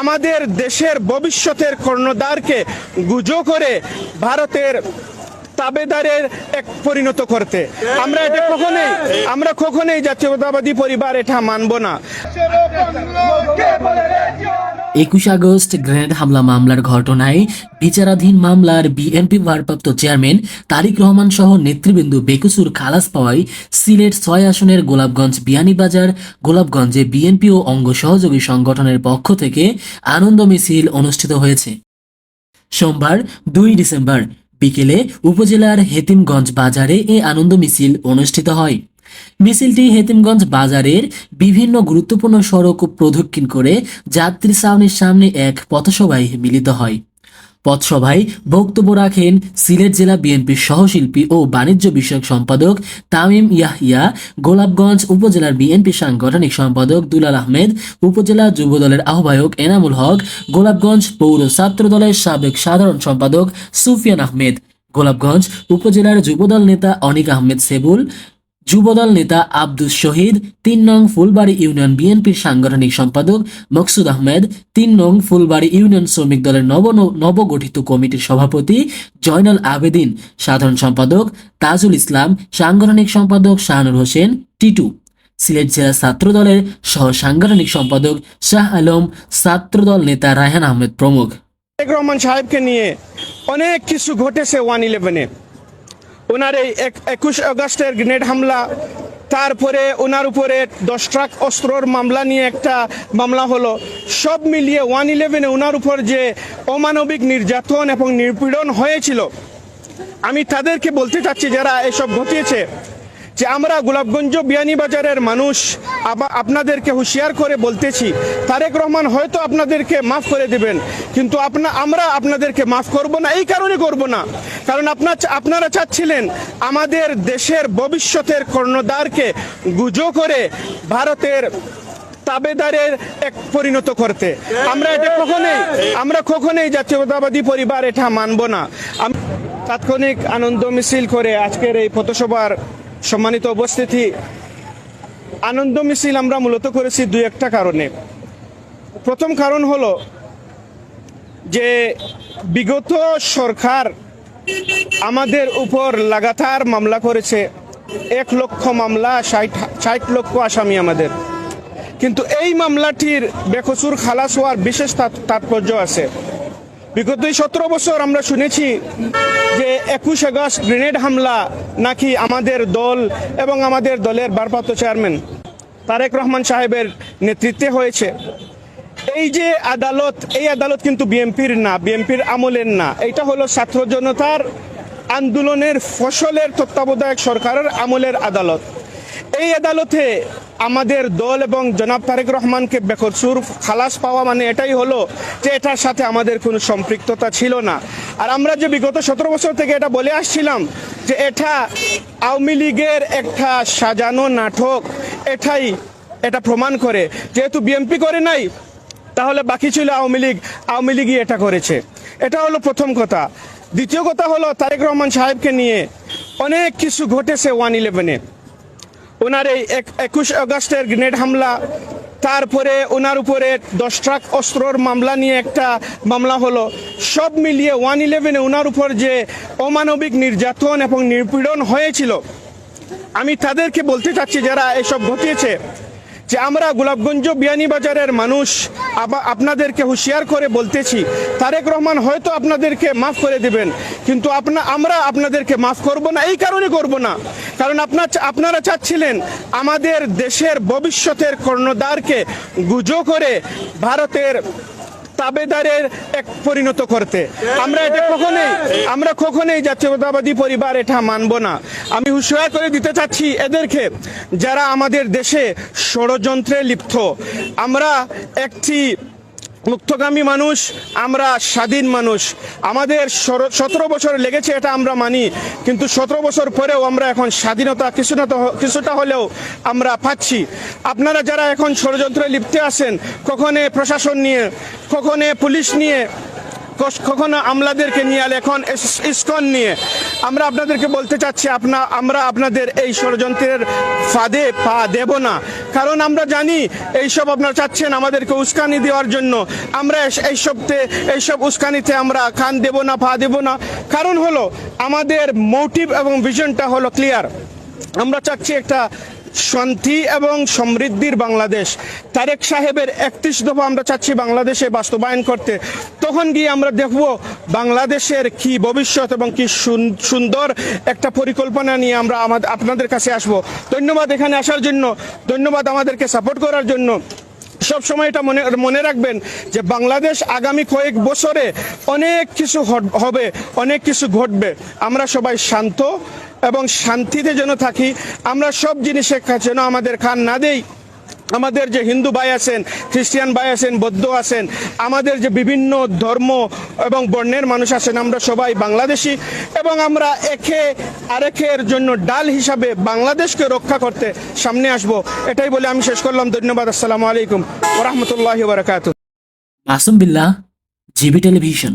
আমাদের দেশের ভবিষ্যতের কর্ণধারকে গুজো করে ভারতের তাবেদারের এক পরিণত করতে। আমরা এটা কখনোই, আমরা কখনোই জাতীয়তাবাদী পরিবার এটা মানব না। একুশ আগস্ট গ্রেনেড হামলা মামলার ঘটনায় বিচারাধীন মামলার বিএনপি ভারপ্রাপ্ত চেয়ারম্যান তারিক রহমান সহ নেতৃবৃন্দ বেকুসুর খালাস পাওয়ায় সিলেট ছয় আসনের গোলাপগঞ্জ বিয়ানীবাজার গোলাপগঞ্জে বিএনপি ও অঙ্গ সহযোগী সংগঠনের পক্ষ থেকে আনন্দ মিছিল অনুষ্ঠিত হয়েছে। সোমবার দুই ডিসেম্বর বিকেলে উপজেলার হেতিমগঞ্জ বাজারে এ আনন্দ মিছিল অনুষ্ঠিত হয়। মিছিলটি হেতিমগঞ্জ বাজারের বিভিন্ন গুরুত্বপূর্ণ সড়ক প্রদক্ষিণ করে যাত্রী ছাউনির সামনে এক পথসভায় মিলিত হয়। পথসভায় বক্তব্য রাখেন সিলেট জেলা বিএনপির সহশিল্পী ও বাণিজ্য বিষয়ক সম্পাদক তামিম ইয়াহিয়া, গোলাপগঞ্জ উপজেলার বিএনপি সাংগঠনিক সম্পাদক দুলাল আহমেদ, উপজেলা যুবদলের আহ্বায়ক এনামুল হক, গোলাপগঞ্জ পৌর ছাত্র দলের সাবেক সাধারণ সম্পাদক সুফিয়ান আহমেদ, গোলাপগঞ্জ উপজেলার যুবদল নেতা অনিক আহমেদ সেবুল যুবদল নেতা আব্দুস শহীদ, তিন নং ফুলবাড়ি ইউনিয়ন বিএনপির সাংগঠনিক সম্পাদক মকসুদ আহমেদ, তিন নং ফুলবাড়ি ইউনিয়ন শ্রমিক দলের নব নবগঠিত কমিটির সভাপতি জয়নাল আবেদিন, সাধারণ সম্পাদক তাজুল ইসলাম, সাংগঠনিক সম্পাদক শাহানুর হোসেন, টিটু। সিলেট জেলা ছাত্র দলের সহ সাংগঠনিক সম্পাদক শাহ আলম ছাত্রদল নেতা রায়হান আহমেদ প্রমুখ। রহমান সাহেবকে নিয়ে অনেক কিছু ঘটেছে ওয়ান ইলেভেনে। ওনার এই এক- একুশ আগস্টের গ্রেনেড হামলা, তারপরে ওনার উপরে দশ ট্রাক অস্ত্রর মামলা নিয়ে একটা মামলা হলো। সব মিলিয়ে ওয়ান ইলেভেনে ওনার উপর যে অমানবিক নির্যাতন এবং নিপীড়ন হয়েছিল, আমি তাদেরকে বলতে চাচ্ছি যারা এসব ঘটিয়েছে যে আমরা গোলাপগঞ্জ বিয়ানীবাজারের মানুষ আপনাদেরকে হুঁশিয়ার করে বলতেছি, তারেক রহমান হয়তো আপনাদেরকে মাফ করে দেবেন, কিন্তু আপনা আমরা আপনাদেরকে মাফ করব না, এই কারণে করব না। কারণ আপনার আপনারা চাচ্ছিলেন আমাদের দেশের ভবিষ্যতের কর্ণধারকে গুজো করে ভারতের তাবেদারের এক পরিণত করতে। আমরা এটা কখনোই আমরা কখনোই জাতীয়তাবাদী পরিবার এটা মানব না। তাৎক্ষণিক আনন্দ মিছিল করে আজকের এই পথসভার সম্মানিত উপস্থিতি, আনন্দ মিছিল আমরা মূলত করেছি দুই একটা কারণে। প্রথম কারণ হলো যে বিগত সরকার আমাদের উপর লাগাতার মামলা করেছে। এক লক্ষ মামলা, ষাট ষাট লক্ষ আসামি আমাদের। কিন্তু এই মামলাটির বেকসুর খালাস হওয়ার বিশেষ তাৎ- তাৎপর্য আছে। বিগত সতেরো বছর আমরা শুনেছি যে একুশ আগস্ট গ্রেনেড হামলা নাকি আমাদের দল এবং আমাদের দলের ভারপ্রাপ্ত চেয়ারম্যান তারেক রহমান সাহেবের নেতৃত্বে হয়েছে। এই যে আদালত, এই আদালত কিন্তু বিএনপির না, বিএনপির আমলের না। এটা হলো ছাত্র জনতার আন্দোলনের ফসলের তত্ত্বাবধায়ক সরকারের আমলের আদালত। এই আদালতে আমাদের দল এবং জনাব তারেক রহমানকে বেকসুর খালাস পাওয়া মানে এটাই হলো যে এটার সাথে আমাদের কোনো সম্পৃক্ততা ছিল না। আর আমরা যে বিগত সতেরো বছর থেকে এটা বলে আসছিলাম যে এটা আওয়ামী লীগের একটা সাজানো নাটক, এটাই এটা প্রমাণ করে। যেহেতু বিএনপি করে নাই, তাহলে বাকি ছিল আওয়ামী লীগ, আওয়ামী লীগই এটা করেছে। এটা হলো প্রথম কথা। দ্বিতীয় কথা হলো তারেক রহমান সাহেবকে নিয়ে অনেক কিছু ঘটেছে ওয়ান ইলেভেনে। ওনার এই এক- একুশ আগস্টের গ্রেনেড হামলা, তারপরে ওনার উপরে দশ ট্রাক অস্ত্রর মামলা নিয়ে একটা মামলা হলো। সব মিলিয়ে ওয়ান ইলেভেনে ওনার উপর যে অমানবিক নির্যাতন এবং নিপীড়ন হয়েছিল, আমি তাদেরকে বলতে চাচ্ছি যারা এসব ঘটিয়েছে যে আমরা গোলাপগঞ্জ বিয়ানীবাজারের মানুষ আপনাদেরকে হুঁশিয়ার করে বলতেছি, তারেক রহমান হয়তো আপনাদেরকে মাফ করে দিবেন, কিন্তু আপনা আমরা আপনাদেরকে মাফ করব না, এই কারণে করব না। কারণ আপনার আপনারা চাচ্ছিলেন আমাদের দেশের ভবিষ্যতের কর্ণদারকে গুজো করে ভারতের তাবেদারের এক পরিণত করতে। আমরা এটা কখনোই আমরা কখনোই জাতীয়তাবাদী পরিবার এটা মানব না। আমি হুঁশিয়ার করে দিতে চাচ্ছি এদেরকে, যারা আমাদের দেশে ষড়যন্ত্রে লিপ্ত। আমরা একটি মুক্তগামী মানুষ, আমরা স্বাধীন মানুষ। আমাদের সতেরো বছর লেগেছে, এটা আমরা মানি। কিন্তু সতেরো বছর পরেও আমরা এখন স্বাধীনতা কিছুটা কিছুটা হলেও আমরা পাচ্ছি। আপনারা যারা এখন ষড়যন্ত্রে লিপ্তে আছেন, কখনে প্রশাসন নিয়ে, কখনে পুলিশ নিয়ে কখনো আমলাদেরকে নিয়ে আর এখন ইস- ইসকন নিয়ে। আমরা আপনাদেরকে বলতে চাচ্ছি, আপনা আমরা আপনাদের এই ষড়যন্ত্রের ফাঁদে পা দেব না। কারণ আমরা জানি এইসব আপনারা চাচ্ছেন আমাদেরকে উস্কানি দেওয়ার জন্য। আমরা এইসবতে এইসব উস্কানিতে আমরা কান দেব না, পা দেব না। কারণ হলো, আমাদের মোটিভ এবং ভিশনটা হলো ক্লিয়ার আমরা চাচ্ছি একটা শান্তি এবং সমৃদ্ধির বাংলাদেশ। তারেক সাহেবের একত্রিশ দফা আমরা চাচ্ছি বাংলাদেশে বাস্তবায়ন করতে। তখন গিয়ে আমরা দেখব বাংলাদেশের কি ভবিষ্যৎ এবং কি সুন- সুন্দর একটা পরিকল্পনা নিয়ে আমরা আমাদের আপনাদের কাছে আসব। ধন্যবাদ এখানে আসার জন্য। ধন্যবাদ আমাদেরকে সাপোর্ট করার জন্য। সব সময় এটা মনে মনে রাখবেন যে বাংলাদেশ আগামী কয়েক বছরে অনেক কিছু হবে, অনেক কিছু ঘটবে। আমরা সবাই শান্ত এবং শান্তিতে যেন থাকি, আমরা সব জিনিসে যেন আমাদের খান না দেই। আমাদের যে হিন্দু ভাই আছেন, খ্রিস্টান ভাই আছেন, বৌদ্ধ আছেন, আমাদের যে বিভিন্ন ধর্ম এবং বর্ণের মানুষ আছেন, আমরা সবাই বাংলাদেশি এবং আমরা একে আরেকের জন্য ডাল হিসাবে বাংলাদেশকে রক্ষা করতে সামনে আসব। এটাই বলে আমি শেষ করলাম। ধন্যবাদ। আসসালামু আলাইকুম। ওরহমতুল্লাহ বারকাত বিল্লাহ, জিবি টেলিভিশন।